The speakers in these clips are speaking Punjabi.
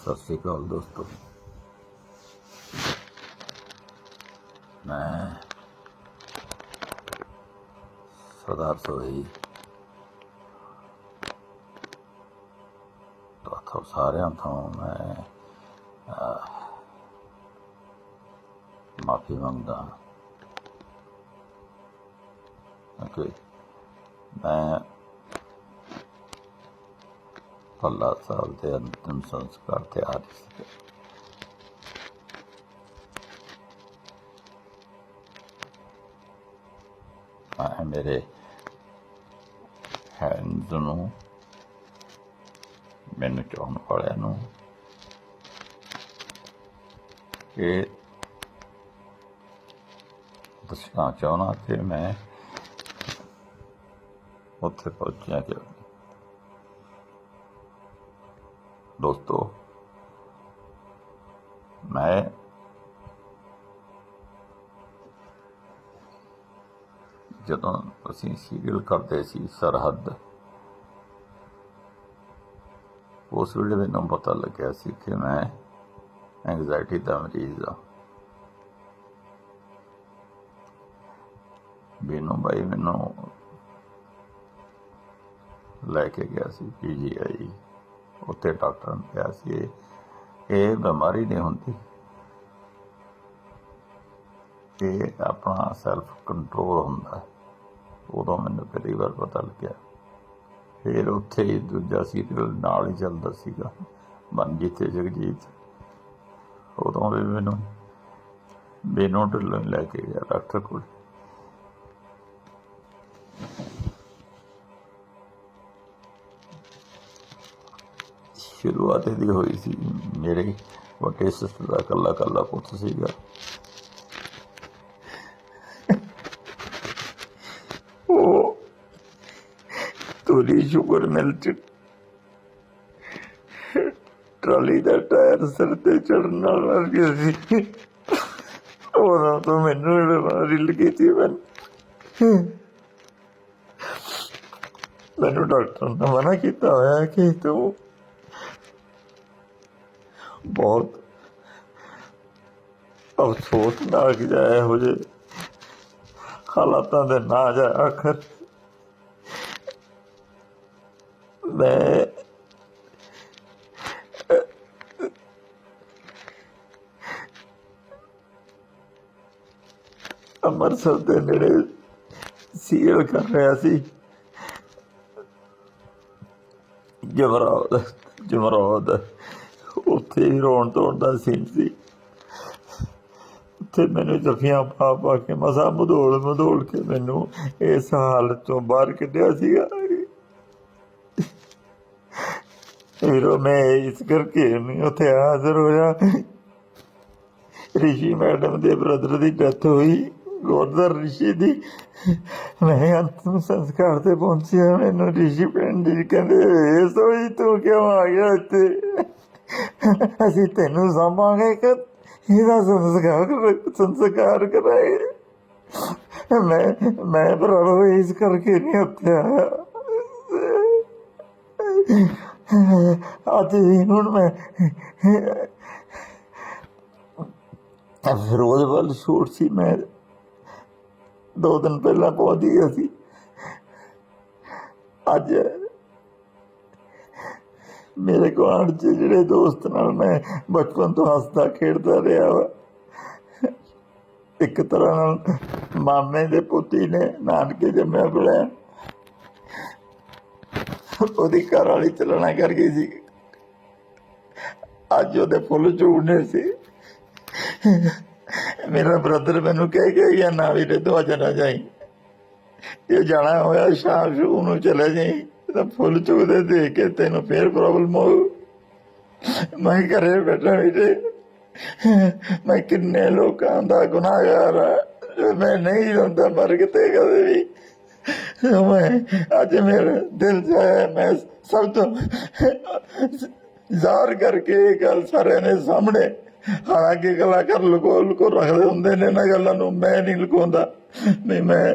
ਸਤਿ ਸ੍ਰੀ ਅਕਾਲ ਦੋਸਤੋ। ਮੈਂ ਸਰਦਾਰ ਸੋਈ ਤੁਹਾਡੇ ਸਾਰਿਆਂ ਤੋਂ ਮੈਂ ਮਾਫੀ ਮੰਗਦਾ ਕਿ ਮੈਂ ਪੱਲਾ ਸਾਹਿਬ ਦੇ ਅੰਤਿਮ ਸੰਸਕਾਰ ਤੇ ਆ ਰਹੀ ਸੀ। ਮੈਂ ਮੇਰੇ ਹੈਂਡ ਨੂੰ, ਮੈਨੂੰ ਚਾਹਣ ਵਾਲਿਆਂ ਨੂੰ ਇਹ ਦੱਸਣਾ ਚਾਹਣਾ ਕਿ ਮੈਂ ਉੱਥੇ ਪਹੁੰਚਿਆ ਕਿ ਦੋਸਤੋ, ਮੈਂ ਜਦੋਂ ਅਸੀਂ ਸੀਰੀਅਲ ਕਰਦੇ ਸੀ ਸਰਹੱਦ, ਉਸ ਵੇਲੇ ਮੈਨੂੰ ਪਤਾ ਲੱਗਿਆ ਸੀ ਕਿ ਮੈਂ ਐਂਗਜ਼ਾਇਟੀ ਦਾ ਮਰੀਜ਼ ਹਾਂ। ਬੀਨੂ ਭਾਈ ਮੈਨੂੰ ਲੈ ਕੇ ਗਿਆ ਸੀ ਪੀਜੀਆਈ ਉੱਥੇ ਡਾਕਟਰ ਨੇ ਕਿਹਾ ਸੀ, ਇਹ- ਬਿਮਾਰੀ ਨਹੀਂ ਹੁੰਦੀ। ਇਹ ਆਪਣਾ ਸੈਲਫ ਕੰਟਰੋਲ ਹੁੰਦਾ। ਉਦੋਂ ਮੈਨੂੰ ਪਹਿਲੀ ਵਾਰ ਪਤਾ ਲੱਗਿਆ। ਫਿਰ ਉੱਥੇ ਹੀ ਦੂਜਾ ਸੀਰੀਅਲ ਨਾਲ ਹੀ ਚੱਲਦਾ ਸੀਗਾ, ਮਨਜੀਤ ਤੇ ਜਗਜੀਤ। ਉਦੋਂ ਵੀ ਮੈਨੂੰ ਬੇਨੋਂ ਢਿੱਲੋਂ ਲੈ ਕੇ ਗਿਆ ਡਾਕਟਰ ਕੋਲ। ਸ਼ੁਰੂਆਤ ਇਹਦੀ ਹੋਈ ਸੀ। ਮੇਰੇ ਵੱਡੇ ਸਿਸਟਰ ਦਾ ਕੱਲਾ ਕੱਲਾ ਪੁੱਤ ਸੀਗਾ। ਉਹ ਤੋਰੀ ਸ਼ੂਗਰ ਮਿਲ ਚ ਟਰਾਲੀ ਦਾ ਟਾਇਰ ਸਿਰ ਤੇ ਚੜਨ ਨਾਲ ਮਰ ਗਿਆ ਸੀ। ਉਹਨਾਂ ਤੋਂ ਮੈਨੂੰ ਇਹ ਬਿਮਾਰੀ ਸੀ ਮੈਂ। ਮੈਨੂੰ ਡਾਕਟਰ ਨੇ ਮਨਾ ਕੀਤਾ ਹੋਇਆ ਕਿ ਤੂੰ ਬਹੁਤ ਅਫਸੋਸ ਨਾਲ ਕਿ ਜਾਇਆ ਜੇ ਹਾਲਾਤਾਂ ਦੇ ਨਾ ਜਾ ਆਖਰ ਮੈਂ ਅੰਮ੍ਰਿਤਸਰ ਦੇ ਨੇੜੇ ਸੀਲ ਕਰ ਰਿਹਾ ਸੀ। ਜਮਰਾਵਦ ਜਮਰਾਵਦ ਉੱਥੇ ਹੀ ਰੋਣ ਧੋਣ ਦਾ ਸੀਨ ਸੀ। ਉੱਥੇ ਮੈਨੂੰ ਜਫੀਆਂ ਪਾ ਪਾ ਕੇ ਮਸਾ ਮਧੋਲ ਮਧੋਲ ਕੇ ਮੈਨੂੰ ਇਸ ਹਾਲਤ ਤੋਂ ਬਾਹਰ ਕੱਢਿਆ ਸੀਗਾ। ਫਿਰ ਮੈਂ ਇਸ ਕਰਕੇ ਨਹੀਂ ਉੱਥੇ ਹਾਜ਼ਰ ਹੋਇਆ। ਰਿਸ਼ੀ ਮੈਡਮ ਦੇ ਬ੍ਰਦਰ ਦੀ ਡੈਥ ਹੋਈ। ਗੋਦਰ ਰਿਸ਼ੀ ਦੀ ਮੈਂ ਅੰਤਮ ਸੰਸਕਾਰ ਤੇ ਪਹੁੰਚਿਆ। ਮੈਨੂੰ ਰਿਸ਼ੀ ਪਿੰਡ ਜੀ ਕਹਿੰਦੇ ਇਹ ਸੋਈ ਤੂੰ ਕਿਉਂ ਆ ਗਿਆ ਇੱਥੇ? ਅਸੀਂ ਤੈਨੂੰ ਸਾਂਭਾਂਗੇ ਕਿ ਇਹਦਾ ਸੰਸਕਾਰ ਸੰਸਕਾਰ ਕਰਾਏ ਮੈਂ ਮੈਂ ਪ੍ਰਭੂ ਇਸ ਕਰਕੇ ਨਹੀਂ ਉੱਥੇ ਆਇਆ ਅੱਜ ਹੁਣ ਮੈਂ ਫਿਰੋਜ਼ਪੁਰ ਸ਼ੂਟ ਸੀ, ਮੈਂ ਦੋ ਦਿਨ ਪਹਿਲਾਂ ਪਹੁੰਚ ਗਿਆ ਸੀ। ਅੱਜ ਮੇਰੇ ਗੁਆਂਢ ਚ ਜਿਹੜੇ ਦੋਸਤ ਨਾਲ ਮੈਂ ਬਚਪਨ ਤੋਂ ਹੱਸਦਾ ਖੇਡਦਾ ਰਿਹਾ ਵਾ। ਇੱਕ ਤਰ੍ਹਾਂ ਨਾਲ ਮਾਮੇ ਦੇ ਪੁੱਤੀ ਨੇ, ਨਾਨਕੇ ਜੰਮਿਆ ਬੁਲਾਇਆ ਉਹਦੀ ਘਰ ਵਾਲੀ ਚਲਣਾ ਕਰ ਗਈ ਸੀ। ਅੱਜ ਉਹਦੇ ਫੁੱਲ ਚੂੜਨੇ ਸੀ। ਮੇਰਾ ਬ੍ਰਦਰ ਮੈਨੂੰ ਕਹਿ ਕੇ ਗਿਆ, ਨਾ ਵੀਰੇ, ਤੂੰ ਅੱਜ ਨਾ ਜਾਈ। ਇਹ ਜਾਣਾ ਹੋਇਆ, ਸ਼ਾਮ ਨੂੰ ਨੂੰ ਚਲੇ ਜਾਈ। ਤਾਂ ਫੁੱਲ ਚੁਗਦੇ ਦੇਖ ਕੇ ਤੈਨੂੰ ਫੇਰ ਪ੍ਰੋਬਲਮ ਹੋ ਮੈਂ ਘਰੇ ਬੈਠਾ ਵੀਰੇ। ਮੈਂ ਕਿੰਨੇ ਲੋਕਾਂ ਦਾ ਗੁਨਾਹਗਾਰ ਮੈਂ ਨਹੀਂ ਹੁੰਦਾ ਮਰ ਕਿਤੇ ਕਦੇ ਵੀ। ਮੈਂ ਅੱਜ ਮੇਰੇ ਦਿਲ ਜਾਇਆ ਮੈਂ ਸਭ ਤੋਂ ਜ਼ਾਹਰ ਕਰਕੇ ਇਹ ਗੱਲ ਸਾਰਿਆਂ ਨੇ ਸਾਹਮਣੇ ਹਾਲਾਂਕਿ ਕਲਾਕਾਰ ਲੁਕੋ ਲੁਕੋ ਰੱਖਦੇ ਹੁੰਦੇ ਨੇ ਨਾ ਗੱਲਾਂ ਨੂੰ। ਮੈਂ ਨਹੀਂ ਲੁਕਾਉਂਦਾ। ਨਹੀਂ, ਮੈਂ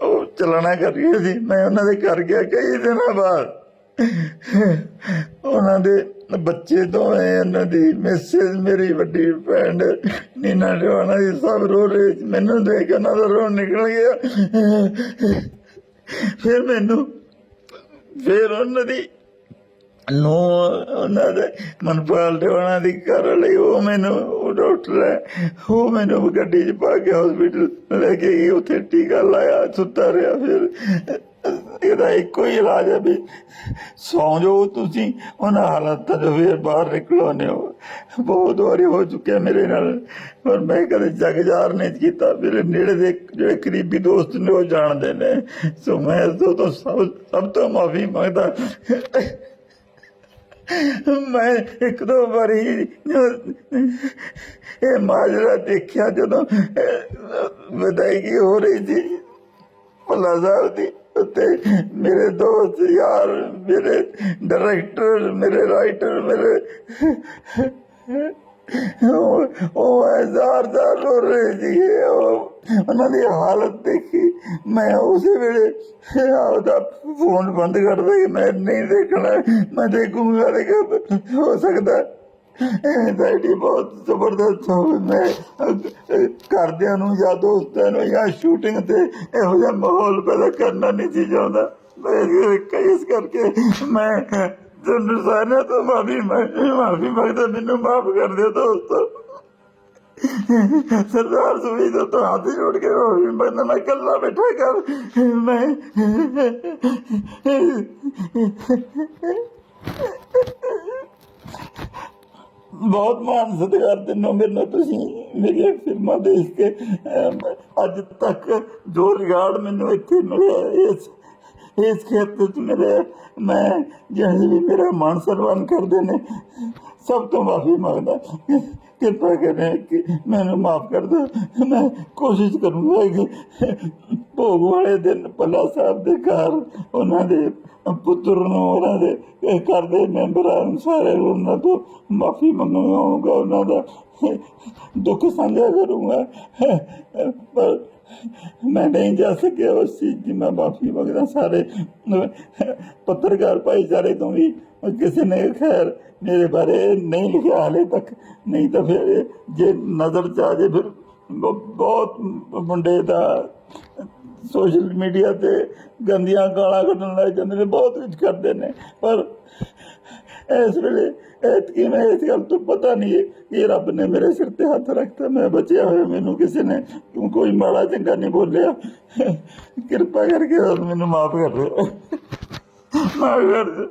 ਉਹ ਚਲਣਾ ਕਰ ਸੀ। ਮੈਂ ਉਹਨਾਂ ਦੇ ਘਰ ਗਿਆ ਕਈ ਦਿਨਾਂ ਬਾਅਦ। ਉਹਨਾਂ ਦੇ ਬੱਚੇ ਤੋਂ ਹੈ ਉਹਨਾਂ ਦੀ ਮੈਸੇਜ ਮੇਰੀ ਵੱਡੀ ਭੈਣ, ਨੀਨਾ ਟਵਾਣਾ ਜੀ ਸਭ ਰੋ ਰਹੇ ਸੀ। ਮੈਨੂੰ ਦੇਖ ਕੇ ਉਹਨਾਂ ਦਾ ਰੋ ਨਿਕਲ ਗਿਆ। ਫਿਰ ਮੈਨੂੰ, ਫਿਰ ਉਹਨਾਂ ਦੀ ਨੂੰ ਉਹਨਾਂ ਦੇ ਮਨਪਾਲ ਟਵਾਣਾ ਦੀ ਘਰ ਲਈ ਉਹ ਮੈਨੂੰ ਡਾਕਟਰ ਹੈ। ਉਹ ਮੈਨੂੰ ਗੱਡੀ 'ਚ ਪਾ ਕੇ ਹਸਪੀਟਲ ਲੈ ਕੇ ਗਈ। ਉੱਥੇ ਟੀਕਾ ਲਾਇਆ, ਸੁੱਤਾ ਰਿਹਾ ਫਿਰ। ਇਹਦਾ ਇੱਕੋ ਹੀ ਇਲਾਜ ਹੈ ਵੀ ਸੌਂ ਜਾਓ ਤੁਸੀਂ, ਉਹਨਾਂ ਹਾਲਾਤਾਂ ਤੋਂ ਫਿਰ ਬਾਹਰ ਨਿਕਲੋ ਨੇ ਬਹੁਤ ਵਾਰੀ ਹੋ ਚੁੱਕਿਆ ਮੇਰੇ ਨਾਲ। ਪਰ ਮੈਂ ਕਦੇ ਜਗਜਾਰ ਨਹੀਂ ਕੀਤਾ। ਮੇਰੇ ਨੇੜੇ ਦੇ ਜਿਹੜੇ ਕਰੀਬੀ ਦੋਸਤ ਨੇ, ਉਹ ਜਾਣਦੇ ਨੇ। ਸੋ ਮੈਂ ਇਸ ਤੋਂ ਸਭ ਸਭ ਤੋਂ ਮਾਫੀ ਮੰਗਦਾ। ਮੈਂ ਇੱਕ ਦੋ ਵਾਰੀ ਇਹ ਮਾਜਰਾ ਦੇਖਿਆ ਜਦੋਂ ਵਿਦਾਇਗੀ ਹੋ ਰਹੀ ਸੀ। ਭੱਲਾ ਸਾਹਿਬ ਦੀ ਉੱਤੇ ਮੇਰੇ ਦੋਸਤ ਯਾਰ, ਮੇਰੇ ਡਾਇਰੈਕਟਰ, ਮੇਰੇ ਰਾਈਟਰ, ਮੇਰੇ ਉਹ ਹਜ਼ਾਰ ਦਾ ਰੋ ਰਹੇ ਸੀ ਉਹਨਾਂ ਦੀ ਹਾਲਤ ਦੇਖੀ। ਮੈਂ ਉਸੇ ਵੇਲੇ ਆਪਦਾ ਫੋਨ ਬੰਦ ਕਰ ਦਿੱਤਾ ਮੈਂ ਨਹੀਂ ਦੇਖਣਾ। ਮੈਂ ਦੇਖੂੰਗਾ ਲੇਕਿਨ ਹੋ ਸਕਦਾ ਐਂਜ਼ਾਈਟੀ ਬਹੁਤ ਜ਼ਬਰਦਸਤ ਹੋਵੇ ਮੈਂ ਘਰਦਿਆਂ ਨੂੰ ਜਾਂ ਦੋਸਤਾਂ ਨੂੰ ਜਾਂ ਸ਼ੂਟਿੰਗ ਤੇ ਇਹੋ ਜਿਹਾ ਮਾਹੌਲ ਪੈਦਾ ਕਰਨਾ ਨਹੀਂ ਸੀ ਚਾਹੁੰਦਾ। ਇਸ ਕਰਕੇ ਮੈਂ ਤੁਹਾਨੂੰ ਸਾਰਿਆਂ ਤੋਂ ਮਾਫੀ ਮਾਫੀ ਮੰਗਦਾ, ਮੈਨੂੰ ਮਾਫ ਕਰ ਦਿਓ ਦੋਸਤੋ। ਸਰਦਾਰ ਸੁਵੀ ਤੋਂ ਹੱਥ ਜੋੜ ਕੇ ਮਾਫੀ ਮੰਗਦਾ, ਮੈਂ ਇਕੱਲਾ ਬੈਠਾ ਕਰ ਮੈਂ ਬਹੁਤ ਮਾਣ ਸਤਿਕਾਰ ਦਿਨੋਂ ਮੇਰੇ ਨਾਲ ਤੁਸੀਂ, ਮੇਰੀਆਂ ਫਿਲਮਾਂ ਦੇਖ ਕੇ। ਅੱਜ ਤੱਕ ਜੋ ਰਿਗਾਰਡ ਮੈਨੂੰ ਇੱਥੇ ਮਿਲਿਆ, ਇਸ ਇਸ ਖੇਤਰ ਚ ਮੇਰੇ, ਮੈਂ ਜਿਹੜੀ ਵੀ ਮੇਰਾ ਮਾਣ ਸਨਮਾਨ ਕਰਦੇ ਨੇ, ਸਭ ਤੋਂ ਮਾਫੀ ਮੰਗਦਾ। ਕਿਰਪਾ ਕਰੇ ਕਿ ਮੈਨੂੰ ਮਾਫ ਕਰ ਦਿਓ। ਮੈਂ ਕੋਸ਼ਿਸ਼ ਕਰੂੰਗਾ ਕਿ ਭੋਗ ਵਾਲੇ ਦਿਨ ਪੱਲਾ ਸਾਹਿਬ ਦੇ ਘਰ, ਉਹਨਾਂ ਦੇ ਪੁੱਤਰ ਨੂੰ, ਉਹਨਾਂ ਦੇ ਘਰ ਦੇ ਮੈਂਬਰਾਂ ਨੂੰ ਸਾਰੇ ਨੂੰ ਉਹਨਾਂ ਤੋਂ ਮਾਫੀ ਮੰਗਾਂਗਾ ਉਹਨਾਂ ਦਾ ਦੁੱਖ ਸਾਂਝਾ ਕਰੂੰਗਾ। ਪਰ ਮੈਂ ਨਹੀਂ ਜਾ ਸਕਿਆ ਉਸ ਚੀਜ਼ ਦੀ ਮੈਂ ਮਾਫੀ ਮੰਗਦਾ ਸਾਰੇ। ਪੱਤਰਕਾਰ ਭਾਈਚਾਰੇ ਤੋਂ ਵੀ ਕਿਸੇ ਨੇ ਖੈਰ ਮੇਰੇ ਬਾਰੇ ਨਹੀਂ ਲਿਖਿਆ, ਹਾਲੇ ਤੱਕ ਨਹੀਂ ਤਾਂ ਫਿਰ ਜੇ ਨਜ਼ਰ ਚ ਆ ਜੇ ਫਿਰ ਬਹੁਤ ਮੁੰਡੇ ਦਾ ਸੋਸ਼ਲ ਮੀਡੀਆ ਤੇ ਗੰਦੀਆਂ ਗਾਲਾਂ ਕੱਢਣ ਲੱਗ ਜਾਂਦੇ ਨੇ, ਬਹੁਤ ਕੁਝ ਕਰਦੇ ਨੇ। ਪਰ ਇਸ ਵੇਲੇ ਐਤਕੀ ਮੈਂ ਇਸ ਗੱਲ ਤੋਂ ਪਤਾ ਨਹੀਂ ਹੈ ਕਿ ਰੱਬ ਨੇ ਮੇਰੇ ਸਿਰ ਤੇ ਹੱਥ ਰੱਖਤਾ, ਮੈਂ ਬਚਿਆ ਹੋਇਆ ਮੈਨੂੰ ਕਿਸੇ ਨੇ, ਤੂੰ ਕੋਈ ਮਾੜਾ ਚੰਗਾ ਨਹੀਂ ਬੋਲਿਆ। ਕਿਰਪਾ ਕਰਕੇ ਮੈਨੂੰ ਮਾਫ ਕਰ ਦਿਓ। ਮਾਫ ਕਰ ਦਿਓ